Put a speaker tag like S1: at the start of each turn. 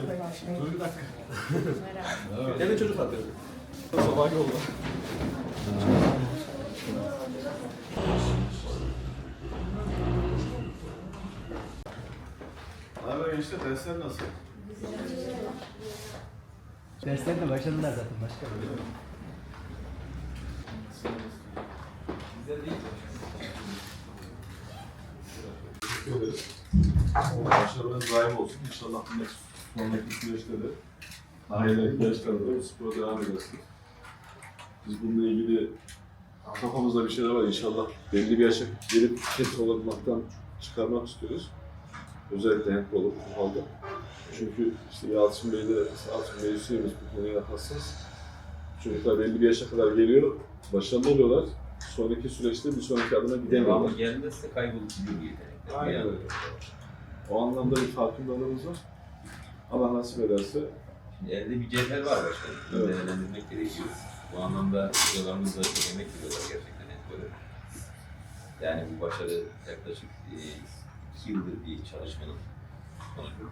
S1: Dur bir dakika.
S2: Merhaba.
S1: Gene çocuk atıyor. Sabah yolda. Abi gençler dersler nasıl?
S3: Derslerine başladılar zaten başka.
S1: Teşekkür ederiz. Başarılarınız daim olsun. İnşallah bundan sonraki süreçte de aile yaşlarında bu spora devam edersiniz. Biz bununla ilgili kafamızda bir şeyler var inşallah. Belli bir yaşa gelip ket olmaktan çıkarmak istiyoruz. Özellikle handball, futbolda. Çünkü işte Yalçın Bey de Yalçın Bey Hüseyin'imiz bu konuya hassas. Çocuklar belli bir yaşa kadar geliyor, başarılı oluyorlar. Sonraki süreçte bir sonraki adıma gidemiyorlar.
S4: Devamı gelmezse kaybolup gidiyor yetenekler.
S1: Aynen öyle. O anlamda bir farkındalığımız var. Allah nasip ederse
S4: şimdi elde bir cevher var başkanım.
S1: Evet.
S4: Değerlendirmek gerekiyor. Bu anlamda hocalarımız da emek veriyorlar gerçekten hep böyle. Yani bu başarı yaklaşık e, iki yıldır bir çalışmanın sonucu.